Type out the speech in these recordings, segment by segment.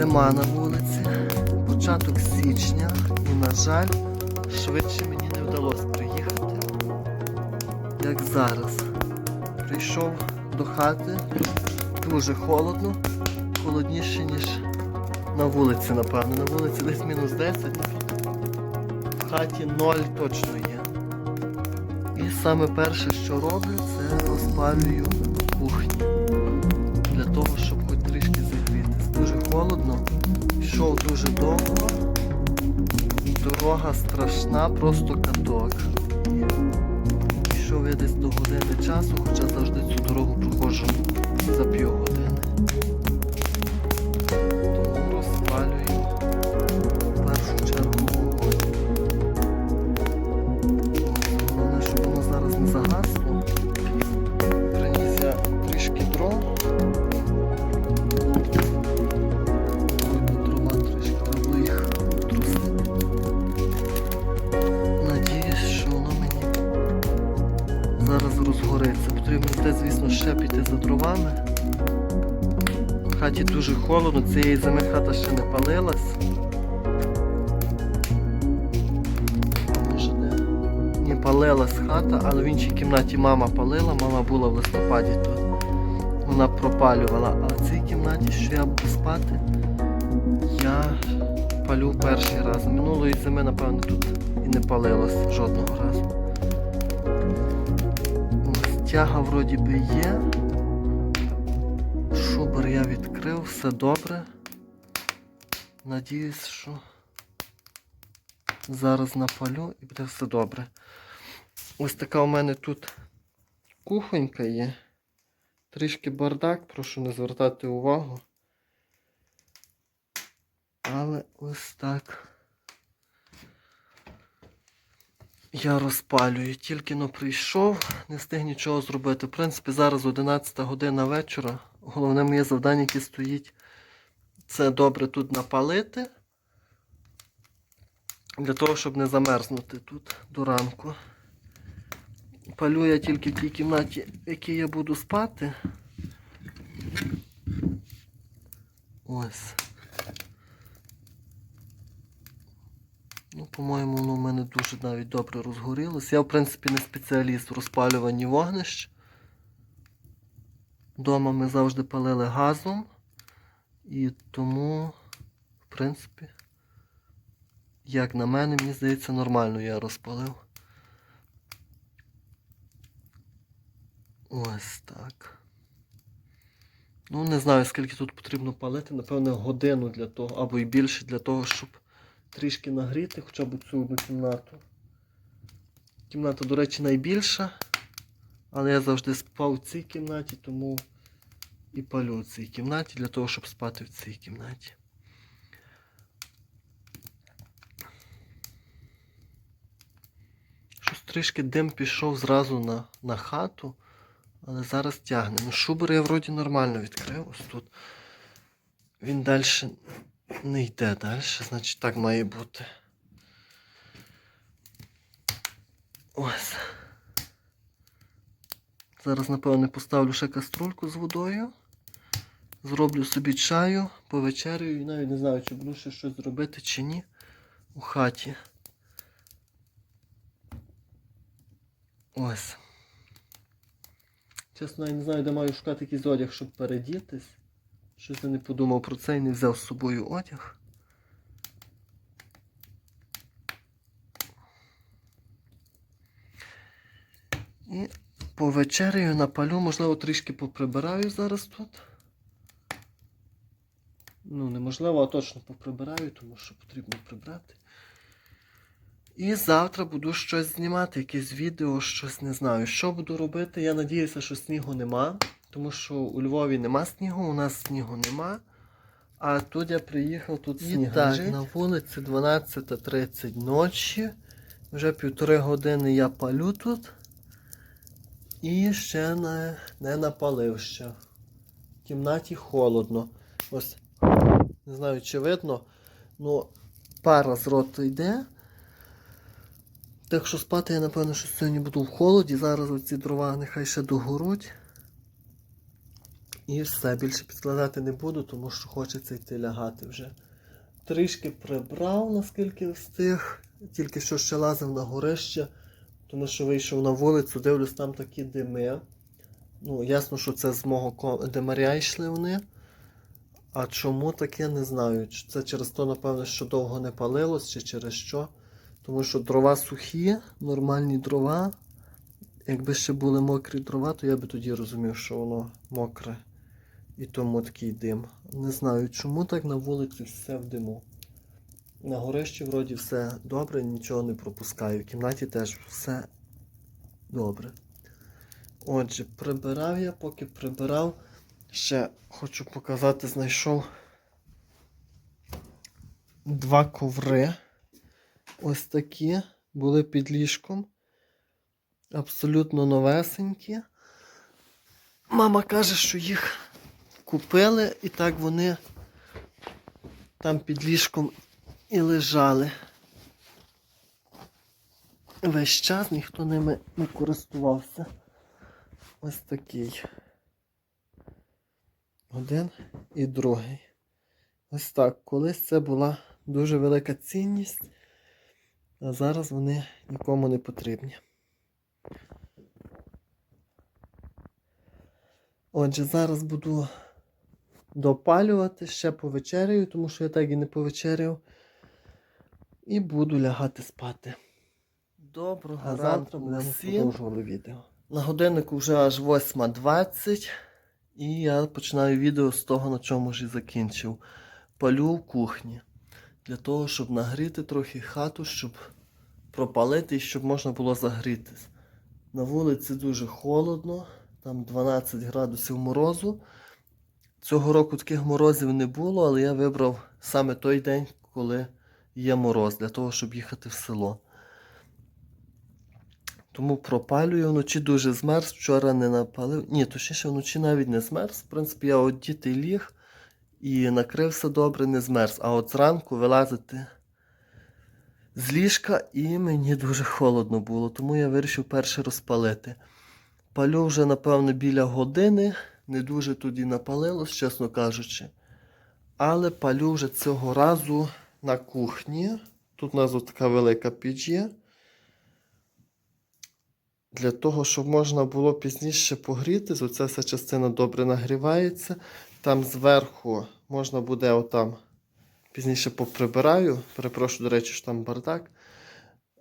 Зима на вулиці, початок січня і, на жаль, швидше мені не вдалося приїхати, як зараз. Прийшов до хати, дуже холодно, холодніше, ніж на вулиці, напевно. На вулиці десь мінус 10, ну в хаті 0 точно є. І саме перше, що роблю, це розпалюю кухню. Для того, щоб Йшов дуже довго. Дорога страшна, просто каток. І Йшов я десь до години часу, хоча завжди цю дорогу проходжу за півгодини. Тому дуже холодно, цієї зими хата ще не палилась. Не палилась хата, але в іншій кімнаті мама палила, мама була в листопаді тут. Вона пропалювала. А в цій кімнаті, що я буду спати, я палю перший раз. Минулої зими, напевно, тут і не палилось жодного разу. Тяга вроді би є. Все добре. Надіюсь, що зараз напалю і буде все добре. Ось така у мене тут кухонька є. Трішки бардак, прошу не звертати увагу. Але ось так. Я розпалюю. Тільки но прийшов, не встиг нічого зробити. В принципі, зараз 11 година вечора. Головне моє завдання, яке стоїть, це добре тут напалити. Для того, щоб не замерзнути тут до ранку. Палю я тільки в тій кімнаті, в якій я буду спати. Ось. Ну, по-моєму, воно в мене дуже навіть добре розгорілося. Я, в принципі, не спеціаліст в розпалюванні вогнищ. Дома ми завжди палили газом. І тому, в принципі, як на мене, мені здається, нормально я розпалив. Ось так. Ну, не знаю, скільки тут потрібно палити. Напевно, годину для того, або і більше для того, щоб трішки нагріти хоча б цю одну кімнату. Кімната, до речі, найбільша. Але я завжди спав в цій кімнаті, тому і палю в цій кімнаті для того, щоб спати в цій кімнаті. Щось трішки дим пішов зразу на, на хату, але зараз тягне. Ну, шубер я вроді нормально відкрив. Ось тут. Він далі не йде далі, значить так має бути. Ось. Зараз, напевне, поставлю ще каструльку з водою. Зроблю собі чаю, повечерюю і навіть не знаю, чи буду ще щось зробити чи ні у хаті. Ось. Чесно, я не знаю, де маю шукати якийсь одяг, щоб передітись. Щось я не подумав про це і не взяв з собою одяг. І повечеряю, напалю, можливо, трішки поприбираю зараз тут. Ну, неможливо, а точно поприбираю, тому що потрібно прибрати. І завтра буду щось знімати, якесь відео, щось не знаю. Що буду робити? Я надіюся, що снігу нема, тому що у Львові нема снігу, у нас снігу нема. А тут я приїхав, тут сніг. Так, лежить. на вулиці 12.30 ночі. Вже півтори години я палю тут. І ще не, не напалив ще. В кімнаті холодно. Ось. Не знаю, чи видно. Ну, пара з роту йде. Так що спати я, напевно, що сьогодні буду в холоді. Зараз оці дрова нехай ще догоруть. І все, більше підкладати не буду, тому що хочеться йти лягати вже. Трішки прибрав, наскільки встиг. Тільки що ще лазив на горище, тому що вийшов на вулицю, дивлюсь, там такі дими. Ну, ясно, що це з мого димаря йшли вони. А чому таке не знаю. Це через то, напевно, що довго не палилось, чи через що. Тому що дрова сухі, нормальні дрова. Якби ще були мокрі дрова, то я би тоді розумів, що воно мокре. І тому такий дим. Не знаю, чому так на вулиці все в диму. На горищі вроді все добре, нічого не пропускаю. В кімнаті теж все добре. Отже, прибирав я, поки прибирав, ще хочу показати, знайшов два коври. Ось такі були під ліжком. Абсолютно новесенькі. Мама каже, що їх купили і так вони там під ліжком і лежали. Весь час ніхто ними не користувався. Ось такий. Один і другий. Ось так. Колись це була дуже велика цінність, а зараз вони нікому не потрібні. Отже, зараз буду допалювати, ще повечеряю, тому що я так і не повечеряв. І буду лягати спати. Доброго А ранку завтра будемо всім. продовжували відео. На годиннику вже аж 8.20 і я починаю відео з того, на чому ж і закінчив. Палю в кухні. Для того, щоб нагріти трохи хату, щоб пропалити і щоб можна було загрітись. На вулиці дуже холодно, там 12 градусів морозу. Цього року таких морозів не було, але я вибрав саме той день, коли є мороз, для того, щоб їхати в село. Тому пропалюю вночі дуже змерз, вчора не напалив. Ні, точніше вночі навіть не змерз. В принципі, я одітий ліг і накрився добре, не змерз. А от зранку вилазити з ліжка і мені дуже холодно було, тому я вирішив перше розпалити. Палю вже, напевно, біля години. Не дуже тоді напалилось, чесно кажучи. Але палю вже цього разу на кухні. Тут у нас от така велика піч є. Для того, щоб можна було пізніше погрітись, оця вся частина добре нагрівається. Там зверху можна буде отам пізніше поприбираю. Перепрошую, до речі, що там бардак.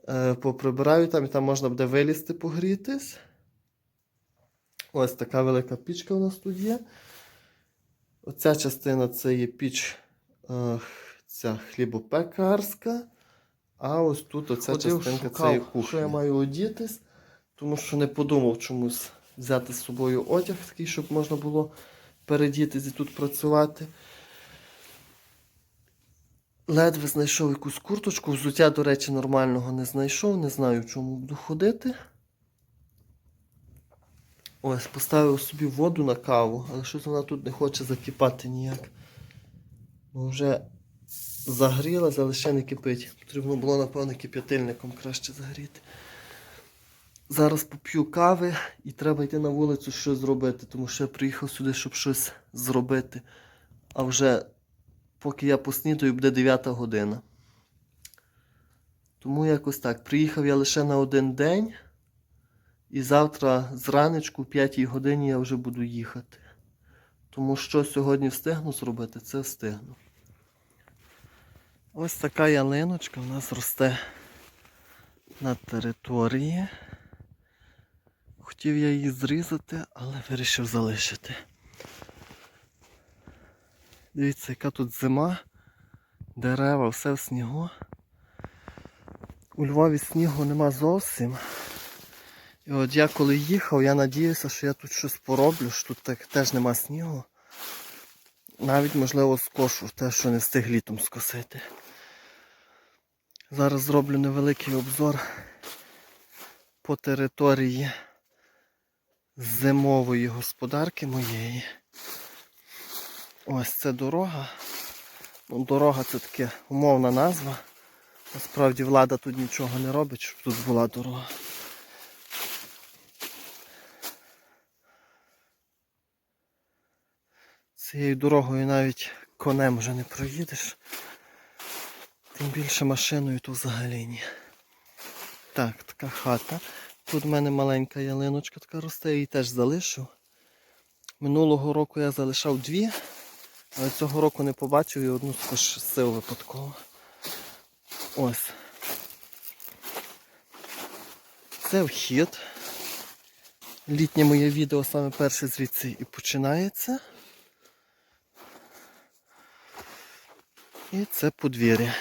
Е, поприбираю там і там можна буде вилізти погрітись. Ось така велика пічка у нас тут є. Оця частина це є піч е, ця хлібопекарська. А ось тут оця Ходив, частинка це є кухня. Що я маю одітись, тому що не подумав чомусь взяти з собою одяг такий, щоб можна було передітись і тут працювати. Ледве знайшов якусь курточку. Взуття, до речі, нормального не знайшов. Не знаю, чому буду ходити. Ось, поставив собі воду на каву, але щось вона тут не хоче закипати ніяк. Бо вже загрілась, але ще не кипить. Потрібно було, напевно, кип'ятильником краще загріти. Зараз поп'ю кави і треба йти на вулицю щось зробити, тому що я приїхав сюди, щоб щось зробити. А вже поки я поснідаю, буде 9 година. Тому якось так. Приїхав я лише на один день. І завтра зранечку, в 5 годині, я вже буду їхати. Тому що сьогодні встигну зробити, це встигну. Ось така ялиночка в нас росте на території. Хотів я її зрізати, але вирішив залишити. Дивіться, яка тут зима, дерева, все в снігу. У Львові снігу нема зовсім. І от я коли їхав, я надіявся, що я тут щось пороблю, що тут так, теж нема снігу. Навіть, можливо, скошу те, що не встиг літом скосити. Зараз зроблю невеликий обзор по території зимової господарки моєї. Ось це дорога. Ну, дорога це таке умовна назва. Насправді влада тут нічого не робить, щоб тут була дорога. Цією дорогою навіть конем вже не проїдеш. Тим більше машиною тут взагалі ні. Так, така хата. Тут в мене маленька ялиночка така росте, я її теж залишив. Минулого року я залишав дві, але цього року не побачив і одну скосив випадково. Ось. Це вхід. Літнє моє відео саме перше звідси і починається. І це подвір'я.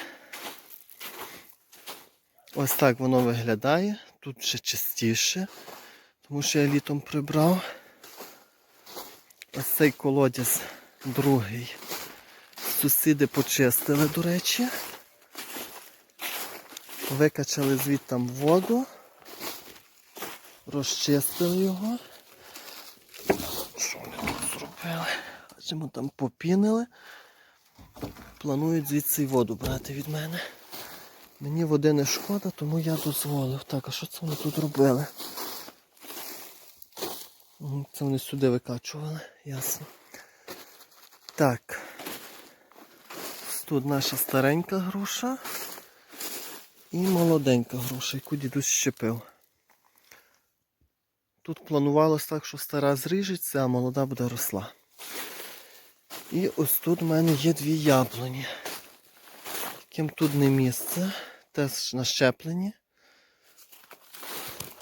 Ось так воно виглядає. Тут ще чистіше, тому що я літом прибрав. Ось цей колодязь другий. Сусіди почистили, до речі. Викачали звідтам воду, розчистили його. Що вони тут зробили? Бачимо, там попінили. Планують звідси воду брати від мене. Мені води не шкода, тому я дозволив. Так, а що це вони тут робили? Це вони сюди викачували, ясно. Так. Тут наша старенька груша і молоденька груша, яку дідусь щепив. Тут планувалось так, що стара зріжеться, а молода буде росла. І ось тут в мене є дві яблуні. Яким тут не місце, теж нащеплені.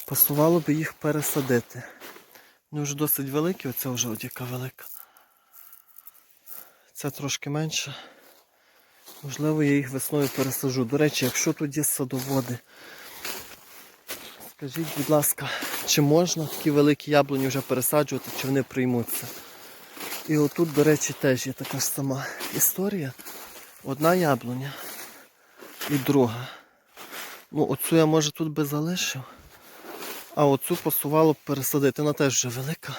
Пасувало би їх пересадити. Вони вже досить великі, оця вже от яка велика. Ця трошки менша. Можливо, я їх весною пересажу. До речі, якщо тут є садоводи, скажіть, будь ласка, чи можна такі великі яблуні вже пересаджувати, чи вони приймуться? І отут, до речі, теж є така ж сама історія. Одна яблуня і друга. Ну, оцю я може тут би залишив. А оцю посувало б пересадити. Вона теж вже велика.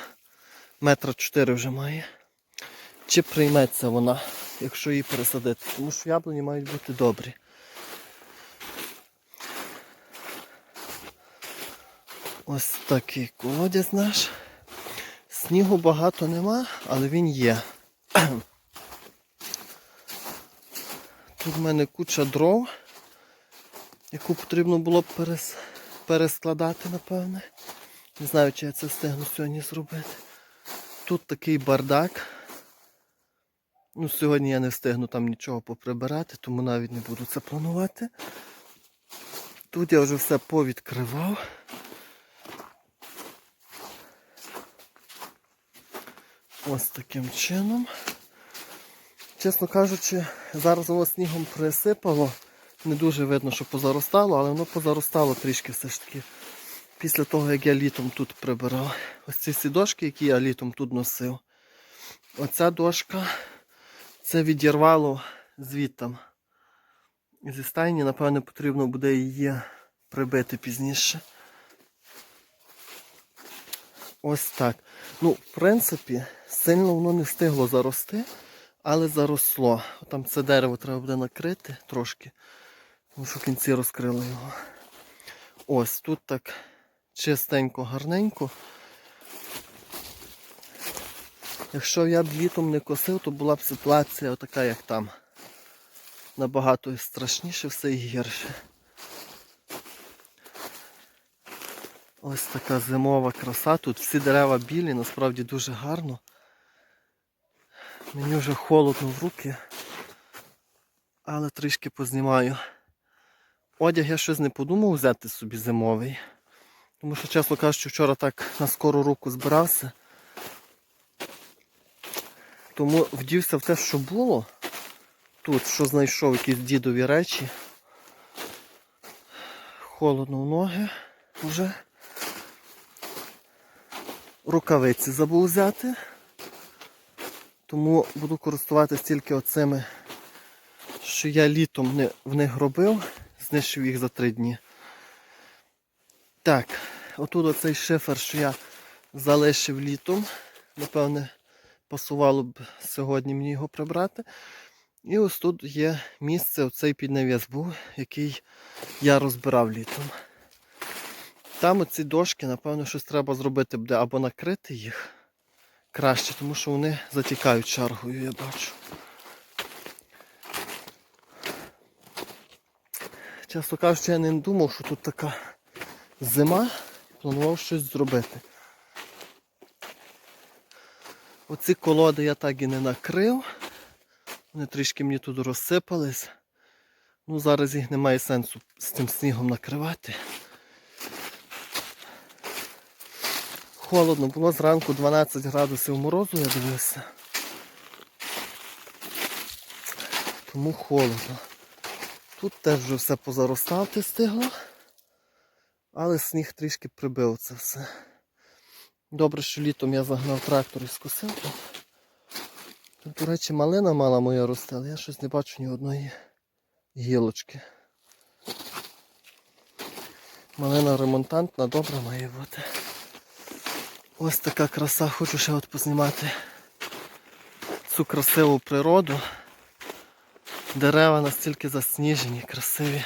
Метра чотири вже має. Чи прийметься вона, якщо її пересадити? Тому що яблуні мають бути добрі. Ось такий колодязь наш. Снігу багато нема, але він є. Тут в мене куча дров, яку потрібно було б перес... перескладати, напевне. Не знаю, чи я це встигну сьогодні зробити. Тут такий бардак. Ну, сьогодні я не встигну там нічого поприбирати, тому навіть не буду це планувати. Тут я вже все повідкривав. Ось таким чином. Чесно кажучи, зараз воно снігом присипало. Не дуже видно, що позаростало, але воно позаростало трішки все ж таки. Після того, як я літом тут прибирав. Ось ці всі дошки, які я літом тут носив. Оця дошка це відірвало звідтам. Зі стайні, напевне, потрібно буде її прибити пізніше. Ось так. Ну, в принципі, сильно воно не встигло зарости, але заросло. Там це дерево треба буде накрити трошки, що кінці розкрили його. Ось тут так чистенько, гарненько. Якщо я б літом не косив, то була б ситуація така, як там. Набагато страшніше все і гірше. Ось така зимова краса. Тут всі дерева білі, насправді дуже гарно. Мені вже холодно в руки, але трішки познімаю. Одяг я щось не подумав взяти собі зимовий. Тому що, чесно кажучи, вчора так на скору руку збирався. Тому вдівся в те, що було. Тут, що знайшов якісь дідові речі. Холодно в ноги вже. Рукавиці забув взяти. Тому буду користуватися тільки оцими, що я літом в них робив, знищив їх за три дні. Так, отут оцей шифер, що я залишив літом. Напевне, пасувало б сьогодні мені його прибрати. І ось тут є місце, оцей піднавіс був, який я розбирав літом. Там оці дошки, напевно, щось треба зробити буде або накрити їх краще, тому що вони затікають чаргою, я бачу. Чесно кажучи, я не думав, що тут така зима, планував щось зробити. Оці колоди я так і не накрив. Вони трішки мені тут розсипались. Ну, зараз їх немає сенсу з цим снігом накривати. Холодно, було зранку 12 градусів морозу, я дивився. Тому холодно. Тут теж вже все позаростати стигло, але сніг трішки прибив це все. Добре, що літом я загнав трактор і скосив тут. До речі, малина мала моя росте, але я щось не бачу ні одної гілочки. Малина ремонтантна, добра має бути. Ось така краса, хочу ще от познімати цю красиву природу. Дерева настільки засніжені, красиві.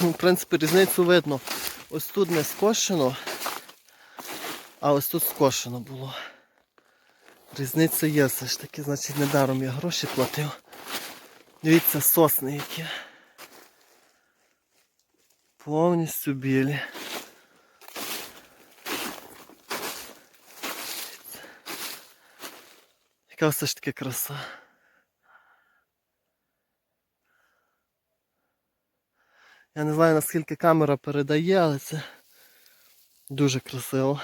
Ну, в принципі, різницю видно. Ось тут не скошено, а ось тут скошено було. Різниця є все ж таки, значить недаром я гроші платив. Дивіться, сосни які. Повністю білі. Яка все ж таки краса. Я не знаю наскільки камера передає, але це дуже красиво.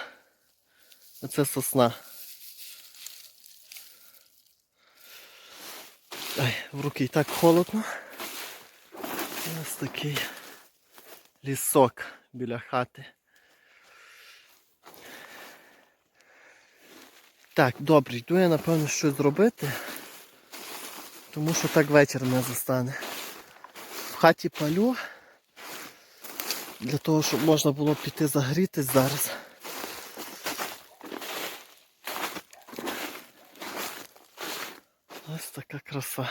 Оце сосна. Ай, в руки і так холодно. Ось такий лісок біля хати. Так, добре, йду я напевно щось зробити, тому що так вечір не застане. В хаті палю, для того, щоб можна було піти загрітись зараз. Ось така краса.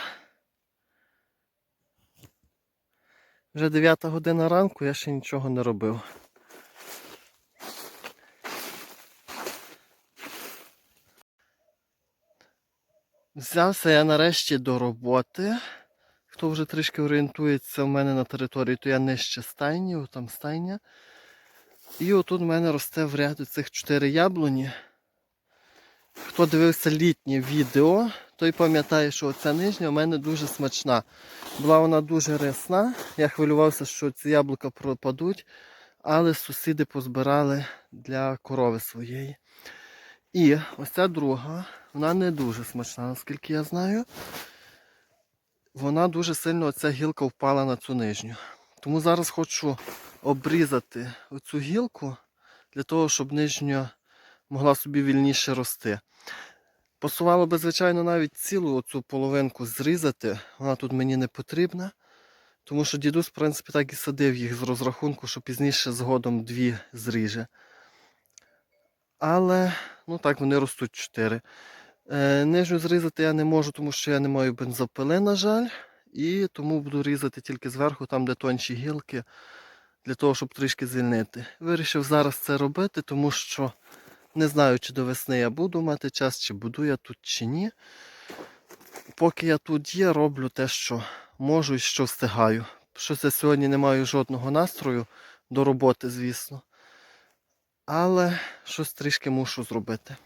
Вже 9 година ранку, я ще нічого не робив. Взявся я нарешті до роботи. Хто вже трішки орієнтується в мене на території, то я нижче стайні, там стайня. І отут в мене росте в ряду цих 4 яблуні. Хто дивився літнє відео, той пам'ятає, що оця нижня у мене дуже смачна. Була вона дуже рясна. Я хвилювався, що ці яблука пропадуть, але сусіди позбирали для корови своєї. І ось ця друга, вона не дуже смачна, наскільки я знаю. Вона дуже сильно оця гілка впала на цю нижню. Тому зараз хочу обрізати оцю гілку для того, щоб нижня могла собі вільніше рости. Посувало би, звичайно, навіть цілу оцю половинку зрізати. Вона тут мені не потрібна. Тому що дідусь, в принципі, так і садив їх з розрахунку, що пізніше згодом дві зріже. Але, ну так, вони ростуть чотири. Е, нижню зрізати я не можу, тому що я не маю бензопили, на жаль. І тому буду різати тільки зверху, там, де тонші гілки, для того, щоб трішки звільнити. Вирішив зараз це робити, тому що не знаю, чи до весни я буду мати час, чи буду я тут, чи ні. Поки я тут є, роблю те, що можу і що встигаю. Щось я сьогодні не маю жодного настрою до роботи, звісно. Але щось трішки мушу зробити.